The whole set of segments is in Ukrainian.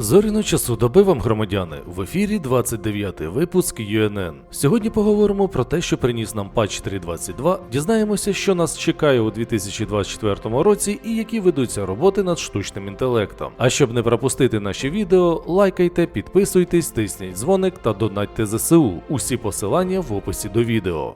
Зоріно часу доби вам, громадяни, в ефірі 29-й випуск UNN. Сьогодні поговоримо про те, що приніс нам патч 3.22, дізнаємося, що нас чекає у 2024 році і які ведуться роботи над штучним інтелектом. А щоб не пропустити наші відео, лайкайте, підписуйтесь, тисніть дзвоник та донатьте ЗСУ. Усі посилання в описі до відео.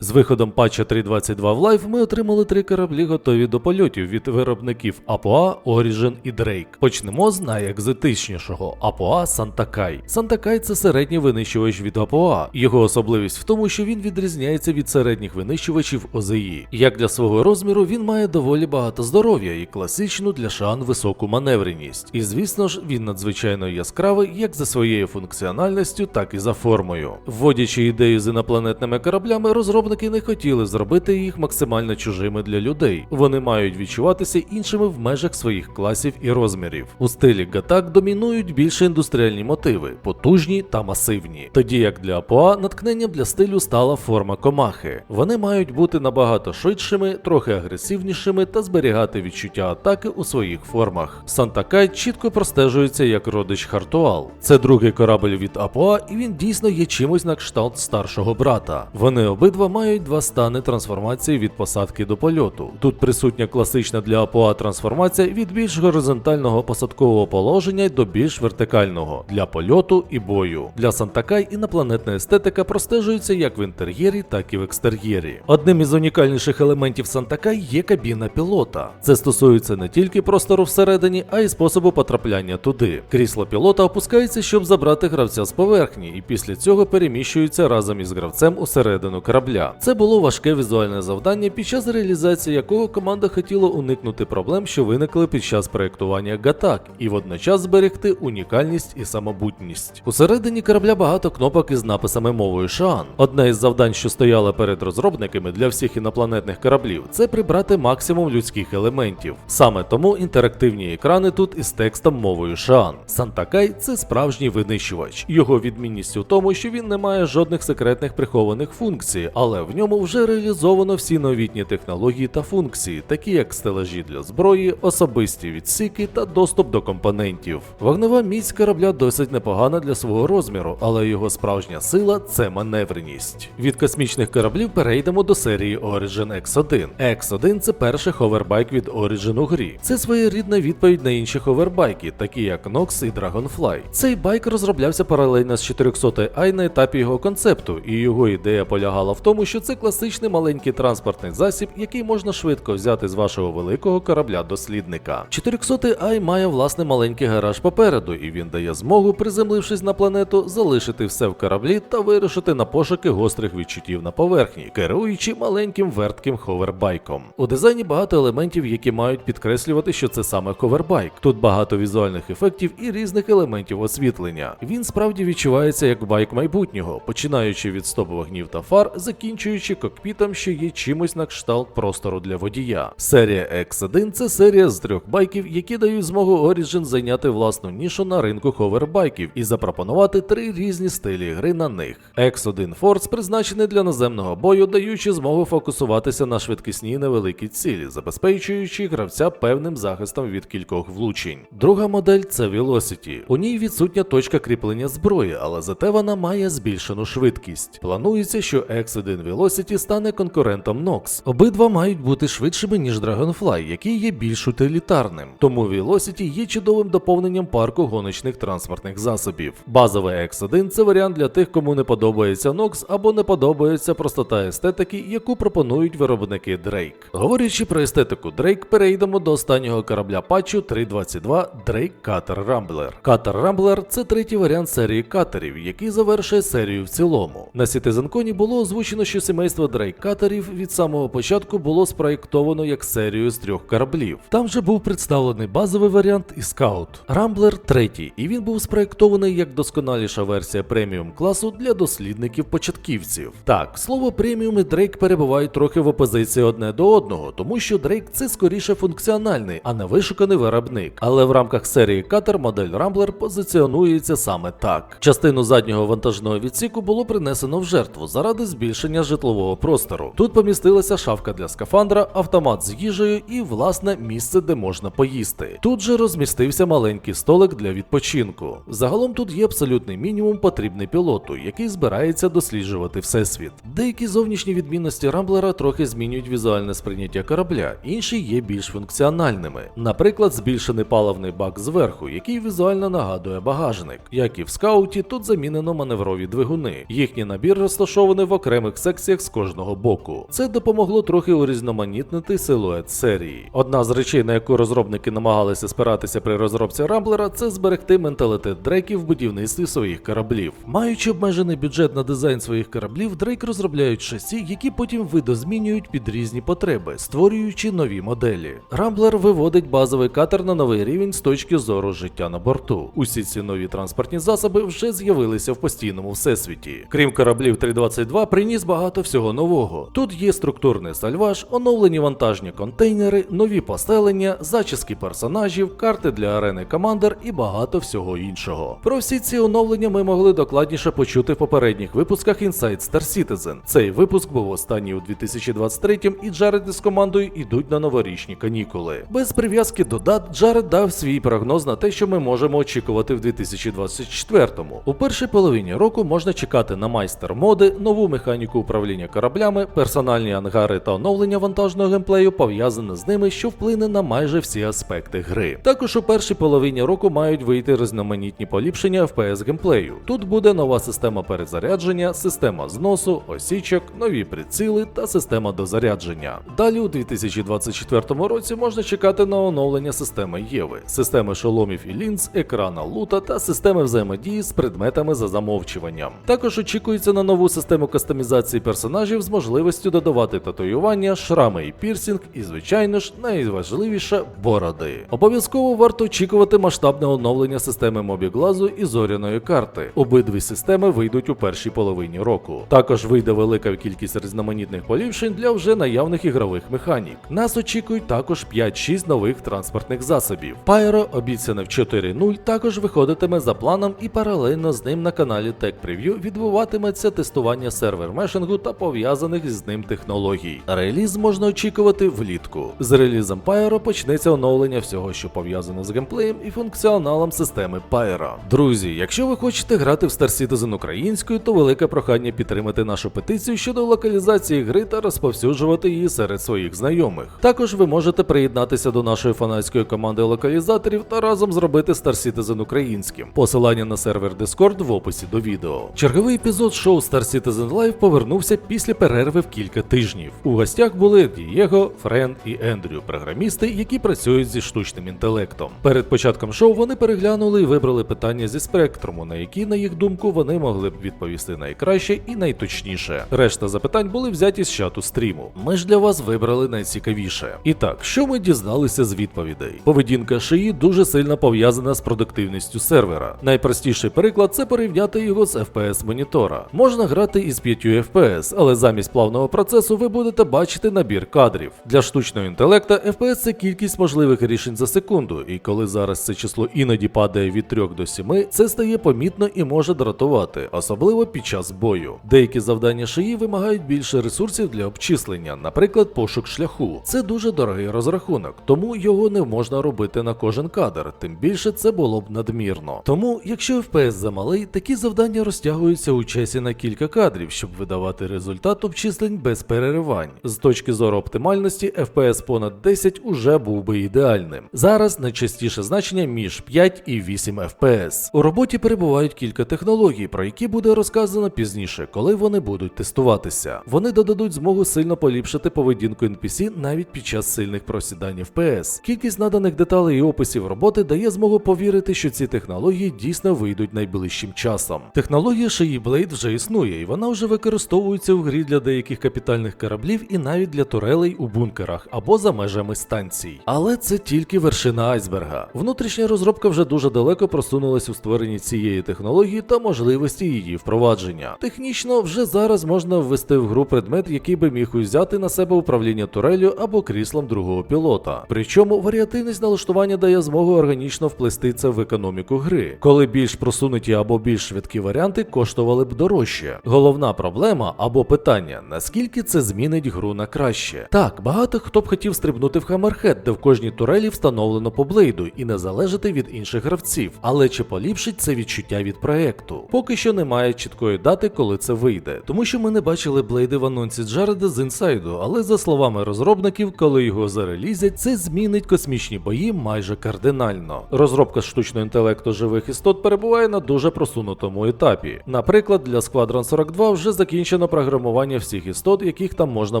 З виходом патча 3.22 в лайв ми отримали три кораблі готові до польотів від виробників APOA, Origin і Drake. Почнемо з найекзотичнішого APOA Сантакай. Сантакай це середній винищувач від APOA. Його особливість в тому, що він відрізняється від середніх винищувачів ОЗІ. Як для свого розміру, він має доволі багато здоров'я і класичну для шан високу маневреність. І звісно ж, він надзвичайно яскравий як за своєю функціональністю, так і за формою. Вводячи ідею з інопланетними кораблями, розробники не хотіли зробити їх максимально чужими для людей. Вони мають відчуватися іншими в межах своїх класів і розмірів. У стилі Гатак домінують більше індустріальні мотиви, потужні та масивні. Тоді як для Апоа натхненням для стилю стала форма комахи. Вони мають бути набагато швидшими, трохи агресивнішими та зберігати відчуття атаки у своїх формах. Сантакай чітко простежується як родич Хартуал. Це другий корабль від Апоа, і він дійсно є чимось на кшталт старшого брата. Вони обидва мають два стани трансформації від посадки до польоту. Тут присутня класична для АПОА трансформація від більш горизонтального посадкового положення до більш вертикального для польоту і бою. Для Сантакай інопланетна естетика простежується як в інтер'єрі, так і в екстер'єрі. Одним із унікальніших елементів Сантакай є кабіна пілота. Це стосується не тільки простору всередині, а й способу потрапляння туди. Крісло пілота опускається, щоб забрати гравця з поверхні, і після цього переміщується разом із гравцем усередину корабля. Це було важке візуальне завдання, під час реалізації якого команда хотіла уникнути проблем, що виникли під час проєктування Гатак, і водночас зберегти унікальність і самобутність. Усередині корабля багато кнопок із написами мовою Шаан. Одне із завдань, що стояло перед розробниками для всіх інопланетних кораблів, це прибрати максимум людських елементів. Саме тому інтерактивні екрани тут із текстом мовою Шаан. Сантакай це справжній винищувач. Його відмінність у тому, що він не має жодних секретних прихованих функцій, але в ньому вже реалізовано всі новітні технології та функції, такі як стелажі для зброї, особисті відсіки та доступ до компонентів. Вогнева міць корабля досить непогана для свого розміру, але його справжня сила це маневреність. Від космічних кораблів перейдемо до серії Origin X1. X1 це перший ховербайк від Origin у грі. Це своєрідна відповідь на інші ховербайки, такі як Nox і Dragonfly. Цей байк розроблявся паралельно з 400 i на етапі його концепту, і його ідея полягала в тому, що це класичний маленький транспортний засіб, який можна швидко взяти з вашого великого корабля-дослідника. 400 i має власний маленький гараж попереду, і він дає змогу, приземлившись на планету, залишити все в кораблі та вирушити на пошуки гострих відчуттів на поверхні, керуючи маленьким вертким ховербайком. У дизайні багато елементів, які мають підкреслювати, що це саме ховербайк. Тут багато візуальних ефектів і різних елементів освітлення. Він справді відчувається як байк майбутнього, починаючи від стоп вогнів та фар, закінчуючи кокпітом, що є чимось на кшталт простору для водія. Серія X1 це серія з трьох байків, які дають змогу Origin зайняти власну нішу на ринку ховербайків і запропонувати три різні стилі гри на них. X1 Force призначений для наземного бою, даючи змогу фокусуватися на швидкісні невеликі цілі, забезпечуючи гравця певним захистом від кількох влучень. Друга модель це Velocity. У ній відсутня точка кріплення зброї, але зате вона має збільшену швидкість. Планується, що X1 Velocity стане конкурентом Nox. Обидва мають бути швидшими, ніж Dragonfly, який є більш утилітарним. Тому Velocity є чудовим доповненням парку гоночних транспортних засобів. Базовий X1 це варіант для тих, кому не подобається Nox або не подобається простота естетики, яку пропонують виробники Drake. Говорячи про естетику Drake, перейдемо до останнього корабля патчу 3.22 Drake Cutter Rambler. Cutter Rambler – це третій варіант серії катерів, який завершує серію в цілому. На CitizenCon було озвучено, що сімейство дрейк-катерів від самого початку було спроєктовано як серію з трьох кораблів. Там же був представлений базовий варіант і скаут. Рамблер третій, і він був спроєктований як досконаліша версія преміум класу для дослідників-початківців. Так, слово преміум і Дрейк перебувають трохи в опозиції одне до одного, тому що Дрейк це скоріше функціональний, а не вишуканий виробник. Але в рамках серії катер модель Рамблер позиціонується саме так. Частину заднього вантажного відсіку було принесено в жертву заради збільшення житлового простору. Тут помістилася шафка для скафандра, автомат з їжею і власне місце, де можна поїсти. Тут же розмістився маленький столик для відпочинку. Загалом тут є абсолютний мінімум потрібний пілоту, який збирається досліджувати всесвіт. Деякі зовнішні відмінності Рамблера трохи змінюють візуальне сприйняття корабля, інші є більш функціональними. Наприклад, збільшений паливний бак зверху, який візуально нагадує багажник. Як і в скауті, тут замінено маневрові двигуни. Їхній набір розташований в окремих секціях з кожного боку. Це допомогло трохи урізноманітнити силует серії. Одна з речей, на яку розробники намагалися спиратися при розробці Рамблера, це зберегти менталітет Дрейків в будівництві своїх кораблів. Маючи обмежений бюджет на дизайн своїх кораблів, Дрейк розробляють шасі, які потім видозмінюють під різні потреби, створюючи нові моделі. Рамблер виводить базовий катер на новий рівень з точки зору життя на борту. Усі ці нові транспортні засоби вже з'явилися в постійному всесвіті. Крім кораблів 322, приніс багато всього нового. Тут є структурний сальваж, оновлені вантажні контейнери, нові поселення, зачіски персонажів, карти для арени Командер і багато всього іншого. Про всі ці оновлення ми могли докладніше почути в попередніх випусках Inside Star Citizen. Цей випуск був останній у 2023 і Джаред із командою йдуть на новорічні канікули. Без прив'язки до дат Джаред дав свій прогноз на те, що ми можемо очікувати в 2024-му. У першій половині року можна чекати на майстер моди, нову механіку управління кораблями, персональні ангари та оновлення вантажного геймплею пов'язане з ними, що вплине на майже всі аспекти гри. Також у першій половині року мають вийти різноманітні поліпшення FPS геймплею. Тут буде нова система перезарядження, система зносу, осічок, нові приціли та система дозарядження. Далі у 2024 році можна чекати на оновлення системи Єви, системи шоломів і лінз, екрана лута та системи взаємодії з предметами за замовчуванням. Також очікується на нову систему кастомізації персонажів з можливістю додавати татуювання, шрами і пірсінг, і, звичайно ж, найважливіше бороди. Обов'язково варто очікувати масштабне оновлення системи мобіглазу і зоряної карти. Обидві системи вийдуть у першій половині року. Також вийде велика кількість різноманітних поліпшень для вже наявних ігрових механік. Нас очікують також 5-6 нових транспортних засобів. Pyro, обіцяне в 4.0, також виходитиме за планом і паралельно з ним на каналі Tech Preview відбуватиметься тестування сервер мешингу та пов'язаних з ним технологій. Реліз можна очікувати влітку. З релізом Pyro почнеться оновлення всього, що пов'язано з геймплеєм і функціоналом системи Pyro. Друзі, якщо ви хочете грати в Star Citizen українською, то велике прохання підтримати нашу петицію щодо локалізації гри та розповсюджувати її серед своїх знайомих. Також ви можете приєднатися до нашої фанатської команди локалізаторів та разом зробити Star Citizen українським. Посилання на сервер Discord в описі до відео. Черговий епізод шоу Star Citizen Live повернувся після перерви в кілька тижнів. У гостях були Дієго, Френ і Ендрю, програмісти, які працюють зі штучним інтелектом. Перед початком шоу вони переглянули і вибрали питання зі спектруму, на які, на їх думку, вони могли б відповісти найкраще і найточніше. Решта запитань були взяті з чату стріму. Ми ж для вас вибрали найцікавіше. І так, що ми дізналися з відповідей? Поведінка шиї дуже сильно пов'язана з продуктивністю сервера. Найпростіший приклад це порівняти його з FPS монітора. Можна грати із 5 FPS, але замість плавного процесу ви будете бачити набір кадрів. Для штучного інтелекта FPS це кількість можливих рішень за секунду, і коли зараз це число іноді падає від 3 до 7, це стає помітно і може дратувати, особливо під час бою. Деякі завдання шиї вимагають більше ресурсів для обчислення, наприклад, пошук шляху. Це дуже дорогий розрахунок, тому його не можна робити на кожен кадр, тим більше це було б надмірно. Тому, якщо FPS замалий, такі завдання розтягуються у часі на кілька кадрів, щоб видавати результат обчислень без переривань. З точки зору оптимальності, FPS понад 10 уже був би ідеальним. Зараз найчастіше значення між 5 і 8 FPS. У роботі перебувають кілька технологій, про які буде розказано пізніше, коли вони будуть тестуватися. Вони додадуть змогу сильно поліпшити поведінку NPC навіть під час сильних просідань FPS. Кількість наданих деталей і описів роботи дає змогу повірити, що ці технології дійсно вийдуть найближчим часом. Технологія шиї Blade вже існує, і вона вже використовується використовуються в грі для деяких капітальних кораблів і навіть для турелей у бункерах або за межами станцій. Але це тільки вершина айсберга. Внутрішня розробка вже дуже далеко просунулась у створенні цієї технології та можливості її впровадження. Технічно вже зараз можна ввести в гру предмет, який би міг узяти на себе управління турелью або кріслом другого пілота. Причому варіативність налаштування дає змогу органічно вплести це в економіку гри, коли більш просунуті або більш швидкі варіанти коштували б дорожче. Головна проблема або питання: наскільки це змінить гру на краще? Так, багато хто б хотів стрибнути в Хаммерхед, де в кожній турелі встановлено по блейду і не залежати від інших гравців. Але чи поліпшить це відчуття від проекту? Поки що немає чіткої дати, коли це вийде, тому що ми не бачили блейди в анонсі Джареда з інсайду, але за словами розробників, коли його зарелізять, це змінить космічні бої майже кардинально. Розробка штучного інтелекту живих істот перебуває на дуже просунутому етапі. Наприклад, для Squadron 42 вже закінчено програмування всіх істот, яких там можна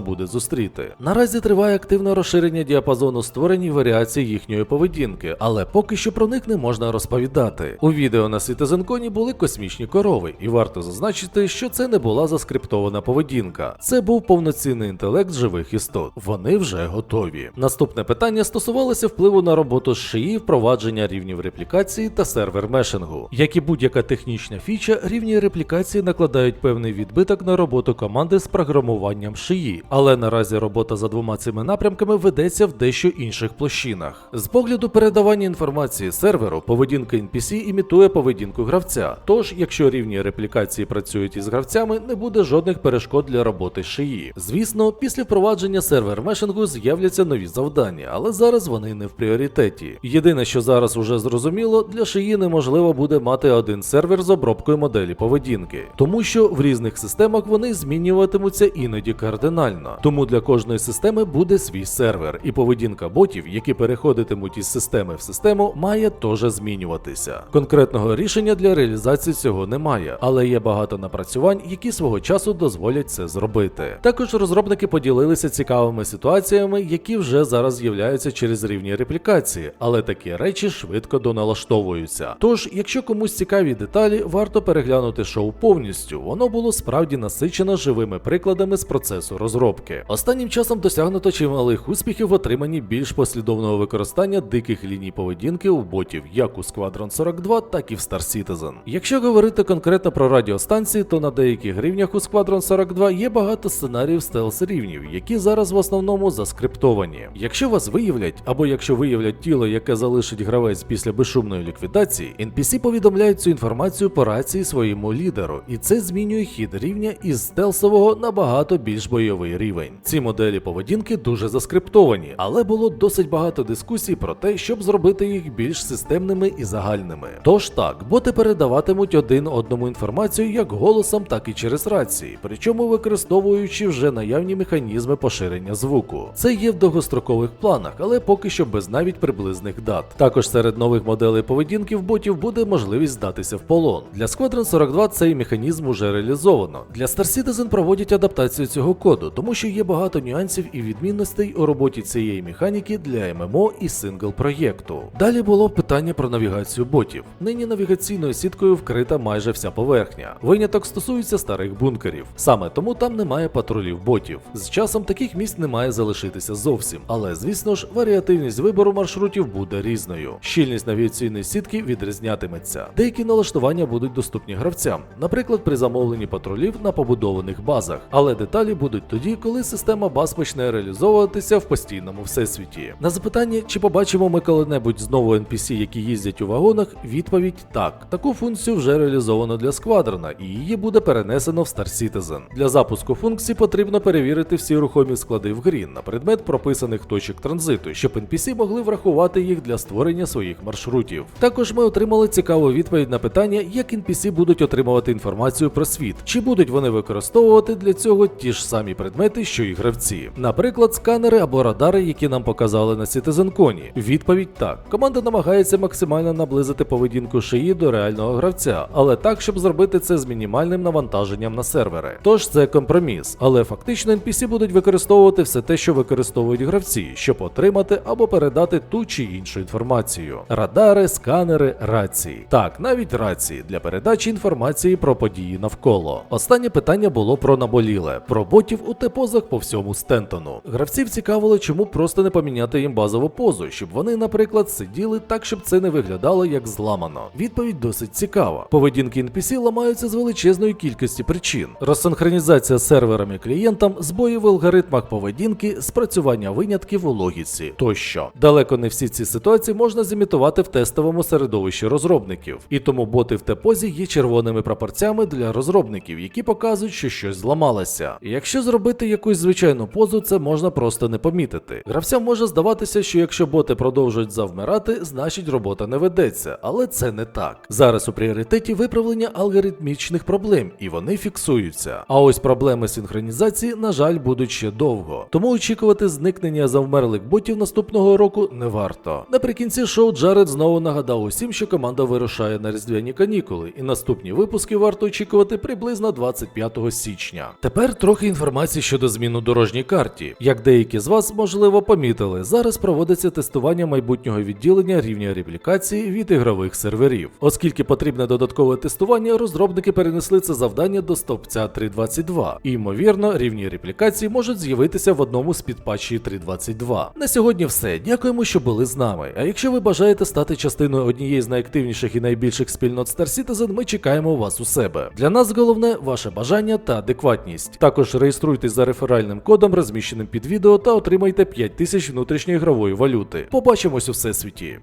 буде зустріти. Наразі триває активне розширення діапазону створень і варіацій їхньої поведінки, але поки що про них не можна розповідати. У відео на CitizenCon були космічні корови, і варто зазначити, що це не була заскриптована поведінка. Це був повноцінний інтелект живих істот. Вони вже готові. Наступне питання стосувалося впливу на роботу з шиї, впровадження рівнів реплікації та сервер мешингу. Як і будь-яка технічна фіча, рівні реплікації накладають певний відбиток на роботу команди з програмуванням шиї, але наразі робота за двома цими напрямками ведеться в дещо інших площинах. З погляду передавання інформації серверу, поведінка NPC імітує поведінку гравця. Тож, якщо рівні реплікації працюють із гравцями, не буде жодних перешкод для роботи шиї. Звісно, після впровадження сервер мешингу з'являться нові завдання, але зараз вони не в пріоритеті. Єдине, що зараз уже зрозуміло, для шиї неможливо буде мати один сервер з обробкою моделі поведінки, тому що в різних системах вони змінюватимуться іноді кардинально. Тому для кожної системи буде свій сервер, і поведінка ботів, які переходитимуть із системи в систему, має теж змінюватися. Конкретного рішення для реалізації цього немає, але є багато напрацювань, які свого часу дозволять це зробити. Також розробники поділилися цікавими ситуаціями, які вже зараз з'являються через рівні реплікації, але такі речі швидко доналаштовуються. Тож, якщо комусь цікаві деталі, варто переглянути шоу повністю. Воно було справді насичено живими прикладами з процесу розробки. Останнім часом досягнуто чималих успіхів в отриманні більш послідовного використання диких ліній поведінки у ботів, як у Squadron 42, так і в Star Citizen. Якщо говорити конкретно про радіостанції, то на деяких рівнях у Squadron 42 є багато сценаріїв стелс рівнів, які зараз в основному заскриптовані. Якщо вас виявлять, або якщо виявлять тіло, яке залишить гравець після безшумної ліквідації, NPC повідомляють цю інформацію по рації своєму лідеру, і це змінює хід рівня із стелсового на багато більш бойовий рівень. Ці моделі поведінки дуже заскриптовані, але було досить багато дискусій про те, щоб зробити їх більш системними і загальними. Тож так, боти передаватимуть один одному інформацію як голосом, так і через рації, причому використовуючи вже наявні механізми поширення звуку. Це є в довгострокових планах, але поки що без навіть приблизних дат. Також серед нових моделей поведінки в ботів буде можливість здатися в полон. Для Squadron 42 цей механізм уже реалізовано. Для Star Citizen проводять адаптацію цього коду, тому що є багато нюансів і відмінностей у роботі цієї механіки для ММО і сингл проєкту. Далі було питання про навігацію ботів. Нині навігаційною сіткою вкрита майже вся поверхня. Виняток стосується старих бункерів. Саме тому там немає патрулів ботів. З часом таких місць не має залишитися зовсім, але звісно ж, варіативність вибору маршрутів буде різною. Щільність навігаційної сітки відрізнятиметься. Деякі налаштування будуть доступні гравцям, наприклад, при замовленні патрулів на побудованих базах. Але деталі будуть тоді, коли система баз почне реалізовуватися в постійному всесвіті. На запитання, чи побачимо ми коли-небудь знову NPC, які їздять у вагонах, відповідь так. Таку функцію вже реалізовано для сквадрона, і її буде перенесено в Star Citizen. Для запуску функції потрібно перевірити всі рухомі склади в грі на предмет прописаних точок транзиту, щоб NPC могли врахувати їх для створення своїх маршрутів. Також ми отримали цікаву відповідь на питання, як NPC будуть отримувати інформацію про світ, чи будуть вони використовувати для цього ті ж самі предмети, що і гравці. Наприклад, сканери або радари, які нам показали на CitizenCon. Відповідь так. Команда намагається максимально наблизити поведінку шиї до реального гравця, але так, щоб зробити це з мінімальним навантаженням на сервери. Тож це компроміс, але фактично NPC будуть використовувати все те, що використовують гравці, щоб отримати або передати ту чи іншу інформацію. Радари, сканери, рації. Так, навіть рації для передачі інформації про події навколо. Останнє питання. Питання було про наболіле, про ботів у Т-позах по всьому Стентону. Гравців цікавило, чому просто не поміняти їм базову позу, щоб вони, наприклад, сиділи так, щоб це не виглядало як зламано. Відповідь досить цікава. Поведінки NPC ламаються з величезної кількості причин: розсинхронізація з серверами клієнтам, збої в алгоритмах поведінки, спрацювання винятків у логіці тощо. Далеко не всі ці ситуації можна зімітувати в тестовому середовищі розробників, і тому боти в тепозі є червоними прапорцями для розробників, які показують, що щось зламалося. І якщо зробити якусь звичайну позу, це можна просто не помітити. Гравцям може здаватися, що якщо боти продовжують завмирати, значить робота не ведеться, але це не так. Зараз у пріоритеті виправлення алгоритмічних проблем, і вони фіксуються. А ось проблеми синхронізації, на жаль, будуть ще довго. Тому очікувати зникнення завмерлих ботів наступного року не варто. Наприкінці шоу Джаред знову нагадав усім, що команда вирушає на різдвяні канікули, і наступні випуски варто очікувати приблизно 25 січня. Тепер трохи інформації щодо змін у дорожній карті. Як деякі з вас можливо помітили, зараз проводиться тестування майбутнього відділення рівня реплікації від ігрових серверів. Оскільки потрібне додаткове тестування, розробники перенесли це завдання до стовпця 3.22. І ймовірно, рівні реплікації можуть з'явитися в одному з підпатчів 3.22. На сьогодні все. Дякуємо, що були з нами. А якщо ви бажаєте стати частиною однієї з найактивніших і найбільших спільнот Star Citizen, ми чекаємо вас у себе. Для нас головне ваше бажання та адекватність. Також реєструйтесь за реферальним кодом, розміщеним під відео, та отримайте 5000 внутрішньої ігрової валюти. Побачимось у всесвіті.